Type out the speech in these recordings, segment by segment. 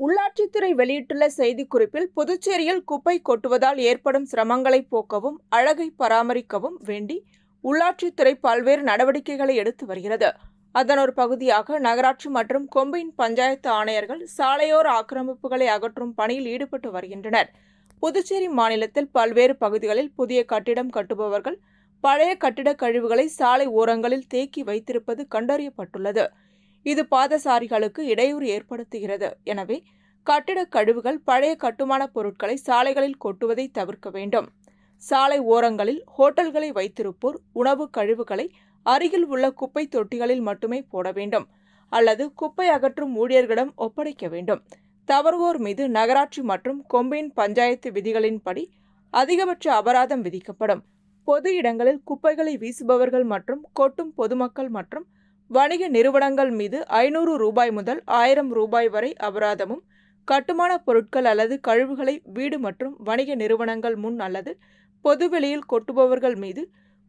உள்ளாட்சித்துறை வெளியிட்டுள்ள செய்திக்குறிப்பில் புதுச்சேரியில் குப்பை கொட்டுவதால் ஏற்படும் சிரமங்களை போக்கவும் அழகை பராமரிக்கவும் வேண்டி உள்ளாட்சித்துறை பல்வேறு நடவடிக்கைகளை எடுத்து வருகிறது. அதன் ஒரு பகுதியாக நகராட்சி மற்றும் கொம்பின் பஞ்சாயத்து ஆணையர்கள் சாலையோர ஆக்கிரமிப்புகளை அகற்றும் பணியில் ஈடுபட்டு வருகின்றனர். புதுச்சேரி மாநிலத்தில் பல்வேறு பகுதிகளில் புதிய கட்டிடம் கட்டுபவர்கள் பழைய கட்டிடக் கழிவுகளை சாலை ஓரங்களில் தேக்கி வைத்திருப்பது கண்டறியப்பட்டுள்ளது. இது பாதசாரிகளுக்கு இடையூறு ஏற்படுத்துகிறது. எனவே கட்டிடக் கழிவுகள் பழைய கட்டுமான பொருட்களை சாலைகளில் கொட்டுவதை தவிர்க்க வேண்டும். சாலை ஓரங்களில் ஹோட்டல்களை வைத்திருப்போர் உணவு கழிவுகளை அருகில் உள்ள குப்பை தொட்டிகளில் மட்டுமே போட வேண்டும். அல்லது குப்பை அகற்றும் ஊழியர்களிடம் ஒப்படைக்க வேண்டும். தவறுவோர் மீது நகராட்சி மற்றும் கொம்பின் பஞ்சாயத்து விதிகளின்படி அதிகபட்ச அபராதம் விதிக்கப்படும். பொது இடங்களில் குப்பைகளை வீசுபவர்கள் மற்றும் கொட்டும் பொதுமக்கள் மற்றும் வணிக நிறுவனங்கள் மீது ஐநூறு ரூபாய் முதல் ஆயிரம் ரூபாய் வரை அபராதமும் கட்டுமான பொருட்கள் அல்லது கழிவுகளை வீடு மற்றும் வணிக நிறுவனங்கள் முன் அல்லது பொதுவெளியில் கொட்டுபவர்கள் மீது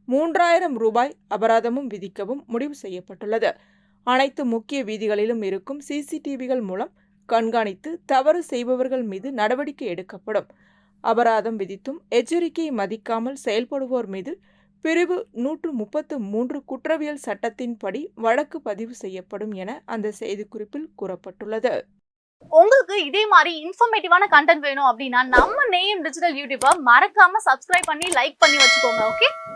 மூன்றாயிரம் ரூபாய் அபராதமும் விதிக்கவும் முடிவு செய்யப்பட்டுள்ளது. அனைத்து முக்கிய வீதிகளிலும் இருக்கும் சிசிடிவிகள் மூலம் கண்காணித்து தவறு செய்பவர்கள் மீது நடவடிக்கை எடுக்கப்படும். அபராதம் விதித்தும் எச்சரிக்கையை மதிக்காமல் செயல்படுவோர் மீது பிரிவு நூற்று முப்பத்து மூன்று குற்றவியல் சட்டத்தின்படி வழக்கு பதிவு செய்யப்படும் என அந்த செய்திக்குறிப்பில் கூறப்பட்டுள்ளது. உங்களுக்கு இதே மாதிரி இன்ஃபர்மேட்டிவான கண்டென்ட் வேணும் அப்படின்னா நம்ம நேம் டிஜிட்டல் யூடியூப்பை மறக்காம சப்ஸ்கிரைப் பண்ணி லைக் பண்ணி வச்சுக்கோங்க ஓகே